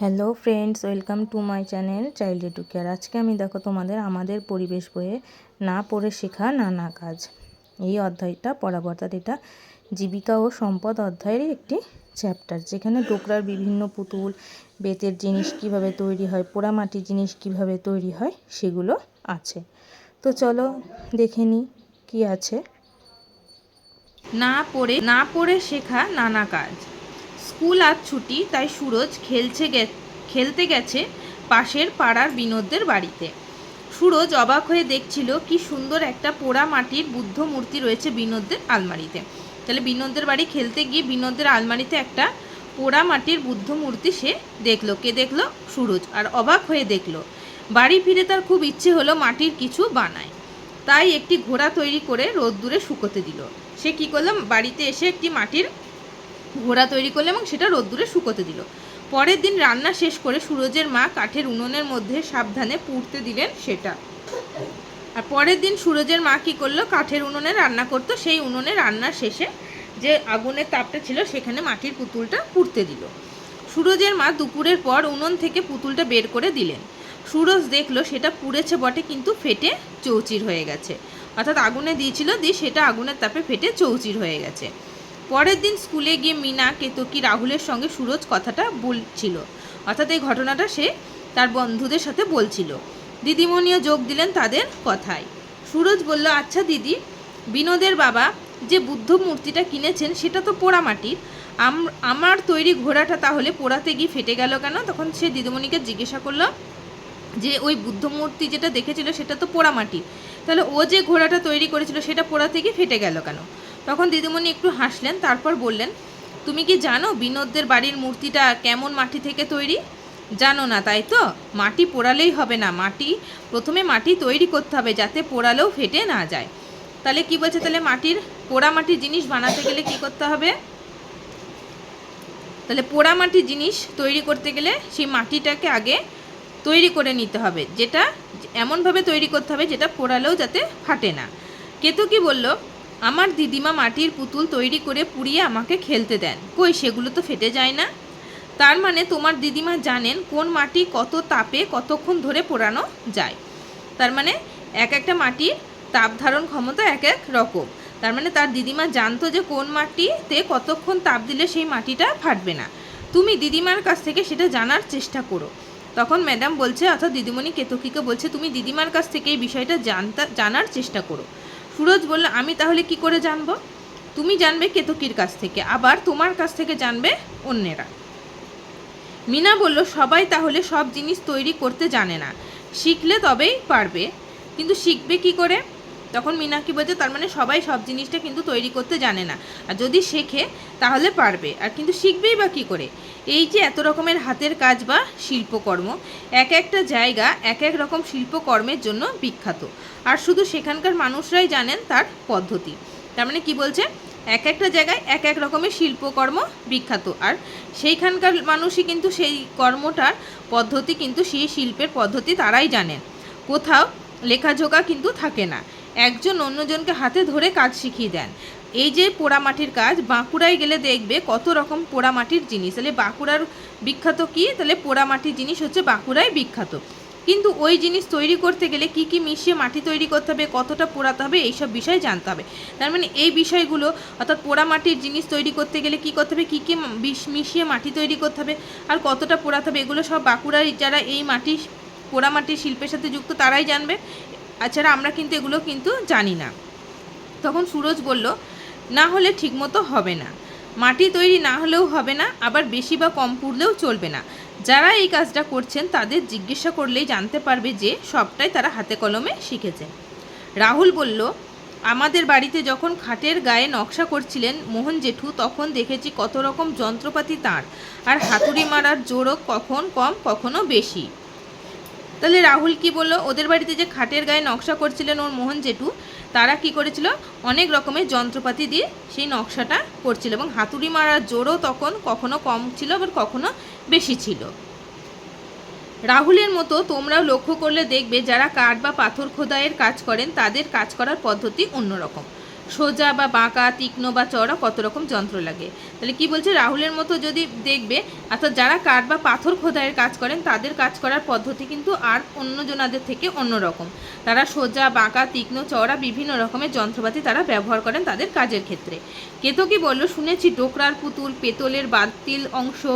Hello friends welcome to my channel child to care আজকে আমি দেখো তোমাদের আমাদের পরিবেশ বইয়ে না পড়ে শেখা নানা কাজ। এই অধ্যায়টা পড়াবো এটা জীবিকা ও সম্পদ অধ্যায়েরই একটি চ্যাপ্টার যেখানে ডোকরার বিভিন্ন পুতুল, বেতের জিনিস কীভাবে তৈরি হয়, পোড়ামাটির জিনিস কীভাবে তৈরি হয়, সেগুলো আছে। তো চলো দেখে নিই কী আছে। না পড়ে না পড়ে শেখা নানা কাজ। স্কুল আজ ছুটি, তাই সুরজ খেলছে খেলতে গেছে পাশের পাড়ার বিনোদদের বাড়িতে। সুরজ অবাক হয়ে দেখছিল কি সুন্দর একটা পোড়া মাটির বুদ্ধ মূর্তি রয়েছে বিনোদদের আলমারিতে। তাহলে বিনোদদের বাড়ি খেলতে গিয়ে বিনোদদের আলমারিতে একটা পোড়া মাটির বুদ্ধ মূর্তি সে দেখল। কে দেখল? সুরজ। আর অবাক হয়ে দেখল, বাড়ি ফিরে তার খুব ইচ্ছে হলো মাটির কিছু বানায়। তাই একটি ঘোড়া তৈরি করে রোদ্দুরে শুকোতে দিল। সে কী করল? বাড়িতে এসে একটি মাটির ঘোড়া তৈরি করল এবং সেটা রোদ্দুরে শুকোতে দিল। পরের দিন রান্না শেষ করে সুরজের মা কাঠের উনুনের মধ্যে সাবধানে পুড়তে দিলেন সেটা। আর পরের দিন সুরজের মা কী করল? কাঠের উনুনে রান্না করতো। সেই উনুনে রান্নার শেষে যে আগুনের তাপটা ছিল, সেখানে মাটির পুতুলটা পুড়তে দিল। সুরজের মা দুপুরের পর উনুন থেকে পুতুলটা বের করে দিলেন। সুরজ দেখল সেটা পুড়েছে বটে, কিন্তু ফেটে চৌচির হয়ে গেছে। অর্থাৎ আগুনে দিয়েছিল, দিয়ে সেটা আগুনের তাপে ফেটে চৌচির হয়ে গেছে। পরের দিন স্কুলে গিয়ে মিনা কেতকি রাহুলের সঙ্গে সুরজ কথাটা বলছিল। অর্থাৎ এই ঘটনাটা সে তার বন্ধুদের সাথে বলছিল। দিদিমণিও যোগ দিলেন তাদের কথায়। সুরজ বলল আচ্ছা দিদি, বিনোদের বাবা যে বুদ্ধ মূর্তিটা কিনেছেন সেটা তো পোড়ামাটির আম- আমার তৈরি ঘোড়াটা তাহলে পোড়াতে গিয়ে ফেটে গেল কেন? তখন সে দিদিমণিকে জিজ্ঞাসা করল, যে ওই বুদ্ধ মূর্তি যেটা দেখেছিল সেটা তো পোড়ামাটি তাহলে ও যে ঘোড়াটা তৈরি করেছিল সেটা পোড়া থেকে ফেটে গেল কেন? তখন দিদিমণি একটু হাসলেন, তারপর বললেন, তুমি কি জানো বিনোদদের বাড়ির মূর্তিটা কেমন মাটি থেকে তৈরি? জানো না, তাই তো। মাটি পোড়ালেই হবে না। মাটি, প্রথমে মাটি তৈরি করতে হবে যাতে পোড়ালেও ফেটে না যায়। তাহলে কি বলছে? তাহলে মাটির, পোড়া মাটির জিনিস বানাতে গেলে কি করতে হবে? তাহলে পোড়া মাটির জিনিস তৈরি করতে গেলে সেই মাটিটাকে আগে তৈরি করে নিতে হবে। যেটা এমনভাবে তৈরি করতে হবে যেটা পোড়ালেও যাতে ফাটে না। কেতু কি বলল আমার দিদিমা মাটির পুতুল তৈরি করে পুড়িয়ে আমাকে খেলতে দেন। কই, সেগুলো তো ফেটে যায় না? তার মানে তোমার দিদিমা জানেন কোন মাটি কত তাপে কতক্ষণ ধরে পোড়ানো যায়। তার মানে এক একটা মাটির তাপ ধারণ ক্ষমতা এক এক রকম। তার মানে তার দিদিমা জানতো যে কোন মাটিতে কতক্ষণ তাপ দিলে সেই মাটিটা ফাটবে না। তুমি দিদিমার কাছ থেকে সেটা জানার চেষ্টা করো। তখন ম্যাডাম বলছে অর্থাৎ দিদিমণি কেতকিকে বলছে, তুমি দিদিমার কাছ থেকে এই বিষয়টা জানতা, জানার চেষ্টা করো। সুরজ বলল, আমি তাহলে কি করে জানব? তুমি জানবে কেতকির কাছ থেকে, আবার তোমার কাছ থেকে জানবে অন্যেরা। মিনা বলল, সবাই তাহলে সব জিনিস তৈরি করতে জানে না। শিখলে তবেই পারবে। কিন্তু শিখবে কি করে? তখন মিনা কি বলছে, তার মানে সবাই সব জিনিসটা কিন্তু তৈরি করতে জানে না। আর যদি শেখে, তাহলে পারবে। আর কিন্তু শিখবেই বা কী করে? এই যে এত রকমের হাতের কাজ বা শিল্পকর্ম, এক একটা জায়গা এক এক রকম শিল্পকর্মের জন্য বিখ্যাত। আর শুধু সেখানকার মানুষরাই জানেন তার পদ্ধতি। তার মানে কি বলছে? এক একটা জায়গায় এক এক রকমের শিল্পকর্ম বিখ্যাত। আর সেইখানকার মানুষই কিন্তু সেই কর্মটার পদ্ধতি, কিন্তু সেই শিল্পের পদ্ধতি তারাই জানেন। কোথাও লেখাজোকা কিন্তু থাকে না। একজন অন্যজনকে হাতে ধরে কাজ শিখিয়ে দেন। এই যে পোড়ামাটির কাজ, বাঁকুড়ায় গেলে দেখবে কত রকম পোড়ামাটির জিনিস। তাহলে বাঁকুড়ার বিখ্যাত কি? তাহলে পোড়ামাটির জিনিস হচ্ছে বাঁকুড়ায় বিখ্যাত। কিন্তু ওই জিনিস তৈরি করতে গেলে কি কি মিশিয়ে মাটি তৈরি করতে হবে, কতটা পোড়াতে হবে, এইসব বিষয় জানতে হবে। তার মানে এই বিষয়গুলো, অর্থাৎ পোড়ামাটির জিনিস তৈরি করতে গেলে কি করতে হবে, কী কী মিশিয়ে মাটি তৈরি করতে হবে, আর কতটা পোড়াতে হবে, এগুলো সব বাঁকুড়ার যারা এই মাটি পোড়ামাটির শিল্পের সাথে যুক্ত, তারাই জানবে। এছাড়া আমরা কিন্তু এগুলো কিন্তু জানি না। তখন সুরজ বলল, না হলে ঠিকমতো হবে না। মাটি তৈরি না হলেও হবে না, আবার বেশি বা কম পুড়লেও চলবে না। যারা এই কাজটা করছেন তাদের জিজ্ঞাসা করলেই জানতে পারবে যে সবটাই তারা হাতে কলমে শিখেছে। রাহুল বলল, আমাদের বাড়িতে যখন খাটের গায়ে নকশা করছিলেন মোহন জেঠু, তখন দেখেছি কত রকম যন্ত্রপাতি তার। আর হাতুড়ি মারার জোরও কখন কম, কখনো বেশি। তাহলে রাহুল কি বলল? ওদের বাড়িতে যে খাটের গায়ে নকশা করছিলেন ওর মোহন জেঠু, তারা কি করেছিল? অনেক রকমের যন্ত্রপাতি দিয়ে সেই নকশাটা করছিল এবং হাতুড়ি মারার জোরও তখন কখনো কম ছিল, আবার কখনো বেশি ছিল। রাহুলের মতো তোমরাও লক্ষ্য করলে দেখবে, যারা কাঠ বা পাথর খোদাইয়ের কাজ করেন, তাদের কাজ করার পদ্ধতি অন্যরকম। সোজা বা বাঁকা, তীক্ষ্ণ বা চড়া কত রকম যন্ত্র লাগে। তাহলে কি বলছে? রাহুলের মতো যদি দেখবে, অর্থাৎ যারা কাঠ বা পাথর খোদাইয়ের কাজ করেন, তাদের কাজ করার পদ্ধতি কিন্তু আর অন্যজনাদের থেকে অন্যরকম তারা সোজা, বাঁকা, তীক্ষ্ণ, চওড়া বিভিন্ন রকমের যন্ত্রপাতি তারা ব্যবহার করেন তাদের কাজের ক্ষেত্রে। কেতকি বলল? শুনেছি ডোকরার পুতুল, পেতলের বাতিল অংশ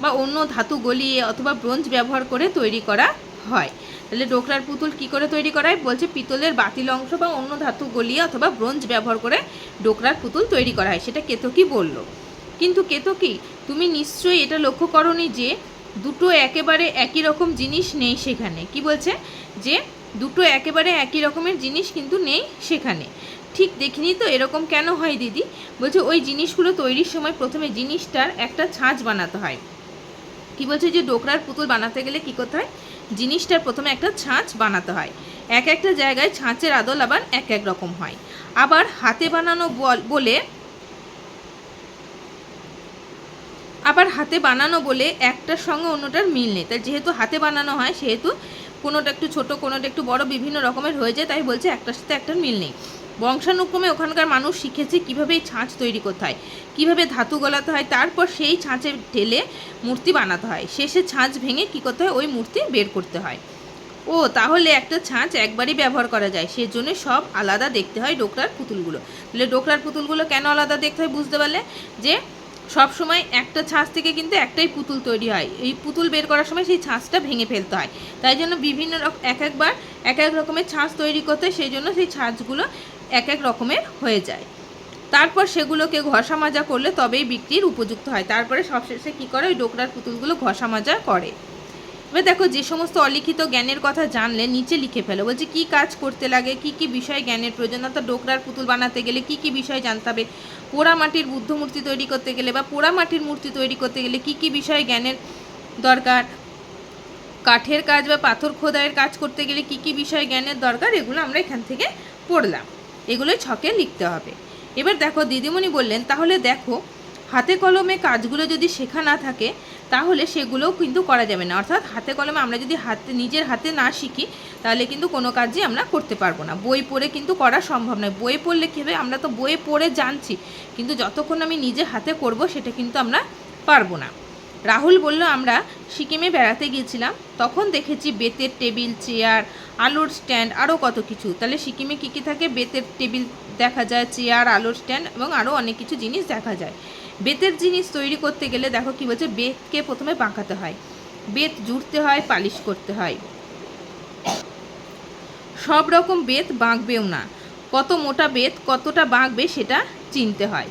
বা অন্য ধাতু গলিয়ে অথবা ব্রোঞ্জ ব্যবহার করে তৈরি করা হয়। তাহলে ডোকরার পুতুল কি করে তৈরি করা হয় বলছে পিতলের বাতিল অংশ বা অন্য ধাতু গলিয়ে অথবা ব্রোঞ্জ ব্যবহার করে ডোকরার পুতুল তৈরি করা হয়। সেটা কেতকি বলল। কিন্তু কেতকি, তুমি নিশ্চয়ই এটা লক্ষ্য করনি যে দুটো একেবারে একই রকম জিনিস নেই সেখানে। কি বলছে? যে দুটো একেবারে একই রকমের জিনিস কিন্তু নেই সেখানে। ঠিক দেখিনি তো এরকম কেন হয় দিদি? বলছে ওই জিনিসগুলো তৈরির সময় প্রথমে জিনিসটার একটা ছাঁচ বানাতে হয়। কি বলছে যে ডোকরার পুতুল বানাতে গেলে কি করতে হয়? জিনিসটার প্রথমে একটা ছাঁচ বানাতে হয়। এক একটা জায়গায় ছাঁচের আদল আবার এক এক রকম হয়। আবার হাতে বানানো বল- আবার হাতে বানানো বলে একটার সঙ্গে অন্যটার মিল নেই। তাই যেহেতু হাতে বানানো হয়, সেহেতু কোনোটা একটু ছোট, কোনোটা একটু বড় বিভিন্ন রকমের হয়ে যায়, তাই বলছে একটার সাথে একটার মিল নেই। বংশানুক্রমে ওখানকার মানুষ শিখেছে কীভাবে এই ছাঁচ তৈরি করতে হয়, কীভাবে ধাতু গলাতে হয়, তারপর সেই ছাঁচে ঢেলে মূর্তি বানাতে হয়। শেষে ছাঁচ ভেঙে কী করতে হয়? ওই মূর্তি বের করতে হয়। ও, তাহলে একটা ছাঁচ একবারই ব্যবহার করা যায়। সেজন্য সব আলাদা দেখতে হয় ডোকরার পুতুলগুলো। তাহলে ডোকরার পুতুলগুলো কেন আলাদা দেখতে হয় বুঝতে পারলে? যে সব সময় একটা ছাঁচ থেকে কিন্তু একটাই পুতুল তৈরি হয়। এই পুতুল বের করার সময় সেই ছাঁচটা ভেঙে ফেলতে হয়। তাই জন্য বিভিন্ন এক একবার এক এক রকমের ছাঁচ তৈরি করতে সেই জন্য সেই ছাঁচগুলো এক এক রকমের হয়ে যায়। তারপর সেগুলোকে ঘষা মাজা করলে তবেই বিক্রির উপযুক্ত হয়। তারপরে সবশেষে কী করে? ওই ডোকরার পুতুলগুলো ঘষা মাজা করে। এবার দেখো, যে সমস্ত অলিখিত জ্ঞানের কথা জানলে নিচে লিখে ফেলো। বলছে, কি কাজ করতে লাগে? কি কি বিষয়ে জ্ঞানের প্রয়োজন? অর্থাৎ ডোকরার পুতুল বানাতে গেলে কি কি বিষয় জানতে হবে? পোড়া মাটির বুদ্ধ মূর্তি তৈরি করতে গেলে বা পোড়া মাটির মূর্তি তৈরি করতে গেলে কি কি বিষয়ে জ্ঞানের দরকার? কাঠের কাজ বা পাথর খোদাইয়ের কাজ করতে গেলে কি কি বিষয় জ্ঞানের দরকার? এগুলো আমরা এখান থেকে পড়লাম। এগুলোই ছকে লিখতে হবে। এবার দেখো দিদিমণি বললেন, তাহলে দেখো, হাতে কলমে কাজগুলো যদি শেখা না থাকে, তাহলে সেগুলোও কিন্তু করা যাবে না। অর্থাৎ হাতে কলমে আমরা যদি হাতে, নিজের হাতে না শিখি, তাহলে কিন্তু কোনো কাজই আমরা করতে পারব না। বই পড়ে কিন্তু করা সম্ভব নয়। বই পড়লে কী হবে? আমরা তো বই পড়ে জানছি, কিন্তু যতক্ষণ আমি নিজে হাতে করব, সেটা কিন্তু আমরা পারব না। রাহুল বলল, আমরা সিকিমে বেড়াতে গিয়েছিলাম। তখন দেখেছি বেতের টেবিল, চেয়ার, আলোর স্ট্যান্ড আরও কত কিছু। তাহলে সিকিমে কী কী থাকে? বেতের টেবিল দেখা যায়, চেয়ার, আলোর স্ট্যান্ড এবং আরও অনেক কিছু জিনিস দেখা যায়। বেতের জিনিস তৈরি করতে গেলে দেখো কি বলছে, বেতকে প্রথমে বাঁকাতে হয়। বেত জুড়তে হয়, পালিশ করতে হয়। সব রকম বেত বাঁকবেও না। কত মোটা বেত, কতটা বাঁকবে সেটা চিনতে হয়।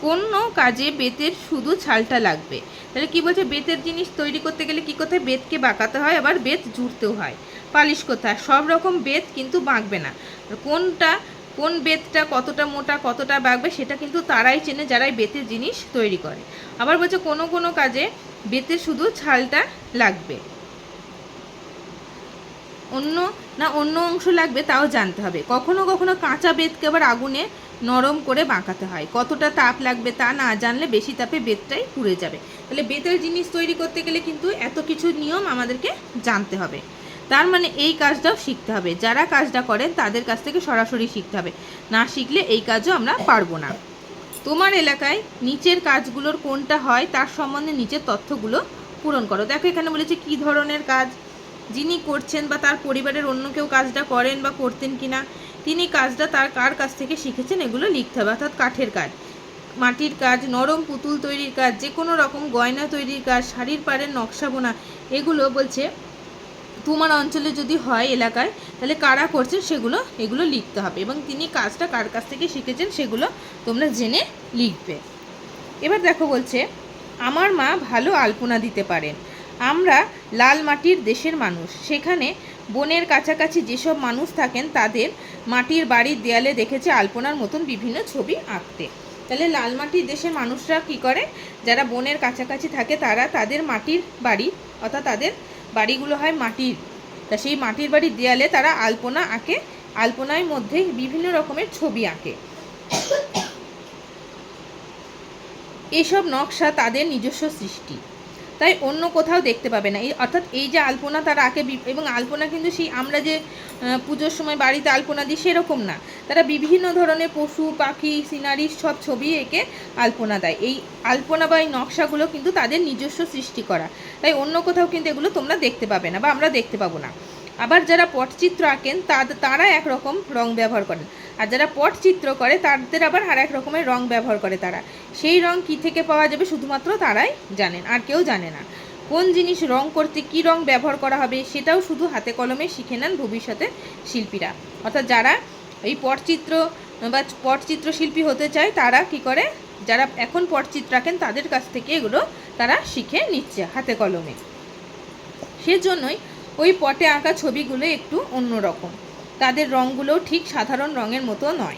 কোনো কাজে বেতের শুধু ছালটা লাগবে। তাহলে কি বলছে? বেতের জিনিস তৈরি করতে গেলে কি করতে হয়? বেতকে বাঁকাতে হয়, আবার বেত জুড়তেও হয়। পালিশ করতে হয়। সব রকম বেত কিন্তু বাঁকবে না। কোনটা, কোন বেতটা কতটা মোটা, কতটা বাঁকবে, সেটা কিন্তু তারাই চেনে যারা এই বেতের জিনিস তৈরি করে। আবার বলছে, কোনো কোনো কাজে বেতের শুধু ছালটা লাগবে। অন্য, না, অন্য অংশ লাগবে, তাও জানতে হবে। কখনো কখনো কাঁচা বেতকে আবার আগুনে নরম করে বাঁকাতে হয়। কতটা তাপ লাগবে তা না জানলে বেশি তাপে বেতটাই পুড়ে যাবে। তাহলে বেতের জিনিস তৈরি করতে গেলে কিন্তু এত কিছু নিয়ম আমাদেরকে জানতে হবে। তার মানে এই কাজটাও শিখতে হবে। যারা কাজটা করেন তাদের কাছ থেকে সরাসরি শিখতে হবে। না শিখলে এই কাজও আমরা পারব না। তোমার এলাকায় নিচের কাজগুলোর কোনটা হয় তার সম্বন্ধে নিচের তথ্যগুলো পূরণ করো। দেখো এখানে বলেছে কি ধরনের কাজ? যিনি করছেন বা তার পরিবারের অন্য কেউ কাজটা করেন বা করতেন কিনা? তিনি কাজটা তার কার কাছ থেকে শিখেছেন এগুলো লিখতে হবে, অর্থাৎ কাঠের কাজ। মাটির কাজ, নরম পুতুল তৈরির কাজ যে কোনো রকম গয়না তৈরির কাজ, শাড়ির পাড়ের নকশা বোনা, এগুলো বলছে, তোমার অঞ্চলে যদি হয় এলাকায়, তাহলে কারা করছেন সেগুলো, এগুলো লিখতে হবে এবং তিনি কাজটা কার কাছ থেকে শিখেছেন সেগুলো তোমরা জেনে লিখবে। এবার দেখো বলছে, আমার মা ভালো আলপনা দিতে পারেন। আমরা লাল মাটির দেশের মানুষ, সেখানে বনের কাছাকাছি যেসব মানুষ থাকেন তাদের মাটির বাড়ির দেয়ালে দেখেছে আলপনার মতন বিভিন্ন ছবি আঁকতে। তাহলে লাল মাটির দেশের মানুষরা কি করে? যারা বনের কাছাকাছি থাকে তারা তাদের মাটির বাড়ি অর্থাৎ তাদের বাড়িগুলো হয় মাটির। তা সেই মাটির বাড়ির দেয়ালে তারা আলপনা আঁকে, আলপনার মধ্যে বিভিন্ন রকমের ছবি আঁকে। এসব নকশা তাদের নিজস্ব সৃষ্টি। তাই অন্য কোথাও দেখতে পাবে না। এই অর্থাৎ এই যে আলপনা তারা আঁকে এবং আলপনা কিন্তু সেই আমরা যে পুজোর সময় বাড়িতে আলপনা দিই সেরকম না। তারা বিভিন্ন ধরনের পশু, পাখি, সিনারি সব ছবি এঁকে আলপনা দেয়। এই আলপনা বা এই নকশাগুলো কিন্তু তাদের নিজস্ব সৃষ্টি করা। তাই অন্য কোথাও কিন্তু এগুলো তোমরা দেখতে পাবে না বা আমরা দেখতে পাবো না। আবার যারা পটচিত্র আঁকেন তারা একরকম রং ব্যবহার করেন। আর যারা পটচিত্র করে, তাদের আবার আর এক রকমের রং ব্যবহার করে তারা। সেই রং কি থেকে পাওয়া যাবে শুধুমাত্র তারাই জানেন, আর কেউ জানে না। কোন জিনিস রং করতে কি রং ব্যবহার করা হবে, সেটাও শুধু হাতে কলমে শিখে নেন ভবিষ্যতে শিল্পীরা। অর্থাৎ যারা এই পটচিত্র বা পটচিত্র শিল্পী হতে চায়, তারা কি করে, যারা এখন পটচিত্র আঁকেন, তাদের কাছ থেকে এগুলো তারা শিখে নিচ্ছে হাতে কলমে। সেজন্যই ওই পটে আঁকা ছবিগুলো একটু অন্যরকম। তাদের রঙগুলো ঠিক সাধারণ রঙের মতো নয়।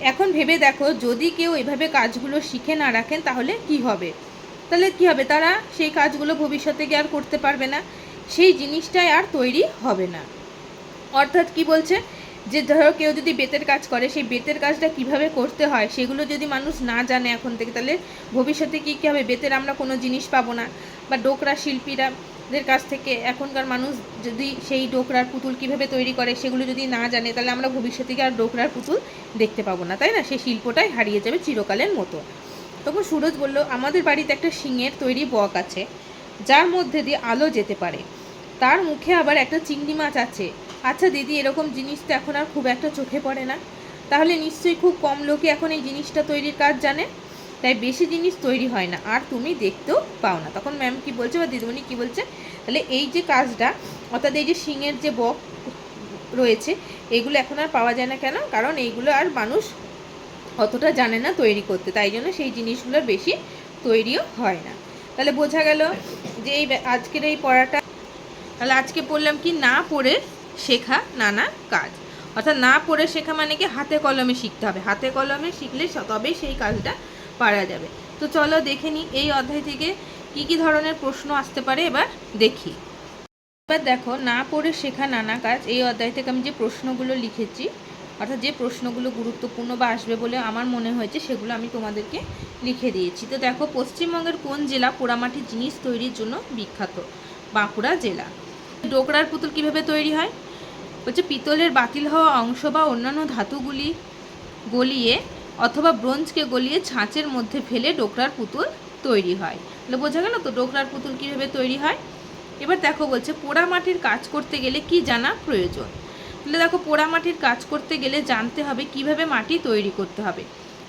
এখন ভেবে দেখো, যদি কেউ এভাবে কাজগুলো শিখে না রাখেন, তাহলে কি হবে? তাহলে কি হবে? তারা সেই কাজগুলো ভবিষ্যতে গিয়ে আর করতে পারবে না? সেই জিনিসটাই আর তৈরি হবে না। অর্থাৎ কি বলছে? যে ধরো কেউ যদি বেতের কাজ করে, সেই বেতের কাজটা কীভাবে করতে হয়, সেগুলো যদি মানুষ না জানে এখন থেকে, তাহলে ভবিষ্যতে কী কী হবে? বেতের আমরা কোনো জিনিস পাবো না। বা ডোকরা শিল্পীরা দের কাছ থেকে এখনকার মানুষ যদি সেই ডোকরার পুতুল কীভাবে তৈরি করে সেগুলো যদি না জানে, তাহলে আমরা ভবিষ্যতে আর ডোকরার পুতুল দেখতে পাবো না, তাই না? সেই শিল্পটাই হারিয়ে যাবে চিরকালের মতো। তখন সুরজ বলল, আমাদের বাড়িতে একটা শিঙের তৈরি বক আছে, যার মধ্যে দিয়ে আলো যেতে পারে। তার মুখে আবার একটা চিংড়ি মাছ আছে। আচ্ছা দিদি, এরকম জিনিস তো এখন আর খুব একটা চোখে পড়ে না। তাহলে নিশ্চয়ই খুব কম লোকে এখন এই জিনিসটা তৈরির কাজ জানে? তাই বেশি জিনিস তৈরি হয় না। আর তুমি দেখতেও পাও না। তখন ম্যাম কি বলছে বা দিদিমণি কি বলছে, তাহলে এই যে কাজটা, অর্থাৎ এই যে শিঙের যে বক রয়েছে, এগুলো এখন আর পাওয়া যায় না কেন? কারণ এইগুলো আর মানুষ অতটা জানে না তৈরি করতে। তাই জন্য সেই জিনিসগুলোর বেশি তৈরিও হয় না। তাহলে বোঝা গেল যে এই আজকের এই পড়াটা, তাহলে আজকে পড়লাম কি না পড়ে শেখা নানা কাজ। অর্থাৎ না পড়ে শেখা মানে কি হাতে কলমে শিখতে হবে। হাতে কলমে শিখলে তবেই সেই কাজটা পারা যাবে। তো চলো দেখে নিই এই অধ্যায় থেকে কি কি ধরনের প্রশ্ন আসতে পারে, এবার দেখি। এবার দেখো, না পড়ে শেখা নানা কাজ, এই অধ্যায় থেকে আমি যে প্রশ্নগুলো লিখেছি, অর্থাৎ যে প্রশ্নগুলো গুরুত্বপূর্ণ বা আসবে বলে আমার মনে হয়েছে, সেগুলো আমি তোমাদেরকে লিখে দিয়েছি। তো দেখো, পশ্চিমবঙ্গের কোন জেলা পোড়ামাটির জিনিস তৈরির জন্য বিখ্যাত? বাঁকুড়া জেলা। ডোকরার পুতুল কীভাবে তৈরি হয়? বলছে, পিতলের বাতিল হওয়া অংশ বা অন্যান্য ধাতুগুলি গলিয়ে অথবা ব্রোঞ্জকে গলিয়ে ছাঁচের মধ্যে ফেলে ডোকরার পুতুল তৈরি হয়। তাহলে বোঝা গেল তো ডোকরার পুতুল কীভাবে তৈরি হয়? এবার দেখো বলছে, পোড়া মাটির কাজ করতে গেলে কি জানা প্রয়োজন? তাহলে দেখো, পোড়া মাটির কাজ করতে গেলে জানতে হবে কীভাবে মাটি তৈরি করতে হবে।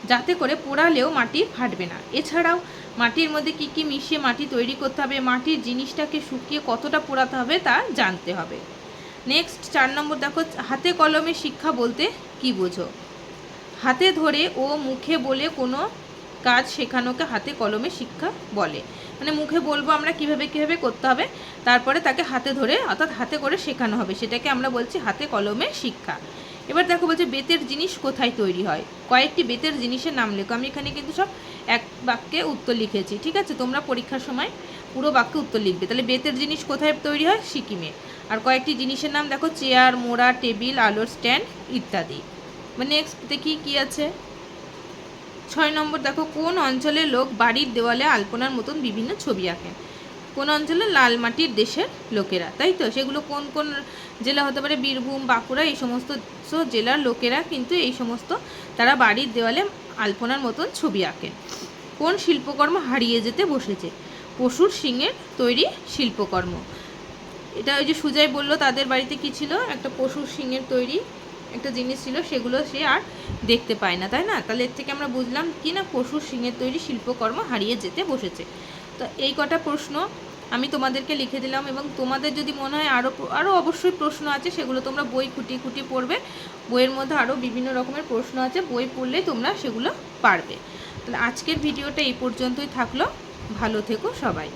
যাতে করে পোড়ালেও মাটি ফাটবে না। এছাড়াও মাটির মধ্যে কি কি মিশিয়ে মাটি তৈরি করতে হবে, মাটির জিনিসটাকে শুকিয়ে কতটা পোড়াতে হবে তা জানতে হবে। নেক্সট চার নম্বর দেখো, হাতে কলমে শিক্ষা বলতে কি বোঝো? হাতে ধরে ও মুখে বলে কোনো কাজ শেখানোকে হাতে কলমে শিক্ষা বলে। মানে মুখে বলব আমরা কীভাবে কীভাবে করতে হবে, তারপরে তাকে হাতে ধরে অর্থাৎ হাতে করে শেখানো হবে, সেটাকে আমরা বলছি হাতে কলমে শিক্ষা। এবার দেখো বলছে বেতের জিনিস কোথায় তৈরি হয়? কয়েকটি বেতের জিনিসের নাম লেখো। আমি এখানে কিন্তু সব এক বাক্যে উত্তর লিখেছি, ঠিক আছে? তোমরা পরীক্ষার সময় পুরো বাক্যে উত্তর লিখবে। তাহলে বেতের জিনিস কোথায় তৈরি হয়? সিকিমে। আর কয়েকটি জিনিসের নাম দেখো, চেয়ার, মোড়া, টেবিল, আলোর স্ট্যান্ড ইত্যাদি। নেক্সট দেখি কি আছে? ছয় নম্বর, দেখো, কোন অঞ্চলের লোক বাড়ির দেওয়ালে আলপনার মতন বিভিন্ন ছবি আঁকেন কোন অঞ্চলে লাল মাটির দেশের লোকেরা, তাই তো? সেগুলো কোন কোন জেলা হতে পারে? বীরভূম, বাঁকুড়া, এই সমস্ত জেলার লোকেরা কিন্তু এই সমস্ত তারা বাড়ির দেওয়ালে আলপনার মতন ছবি আঁকেন কোন শিল্পকর্ম হারিয়ে যেতে বসেছে? পশুর শিঙের তৈরি শিল্পকর্ম। এটা ওই যে সুজয় বলল, তাদের বাড়িতে কি ছিল? একটা পশুর শিঙের তৈরি একটা জিনিস ছিল, সেগুলো সে আর দেখতে পায় না, তাই না? তাহলে এর থেকে আমরা বুঝলাম কি না পশুর শিঙের তৈরি শিল্পকর্ম হারিয়ে যেতে বসেছে। তো এই কটা প্রশ্ন আমি তোমাদেরকে লিখে দিলাম এবং তোমাদের যদি মনে হয় আরও আরও অবশ্যই প্রশ্ন আছে, সেগুলো তোমরা বই খুঁটি খুঁটি পড়বে। বইয়ের মধ্যে আরও বিভিন্ন রকমের প্রশ্ন আছে, বই পড়লে তোমরা সেগুলো পারবে। তাহলে আজকের ভিডিওটা এই পর্যন্তই থাকল। ভালো থেকো সবাই।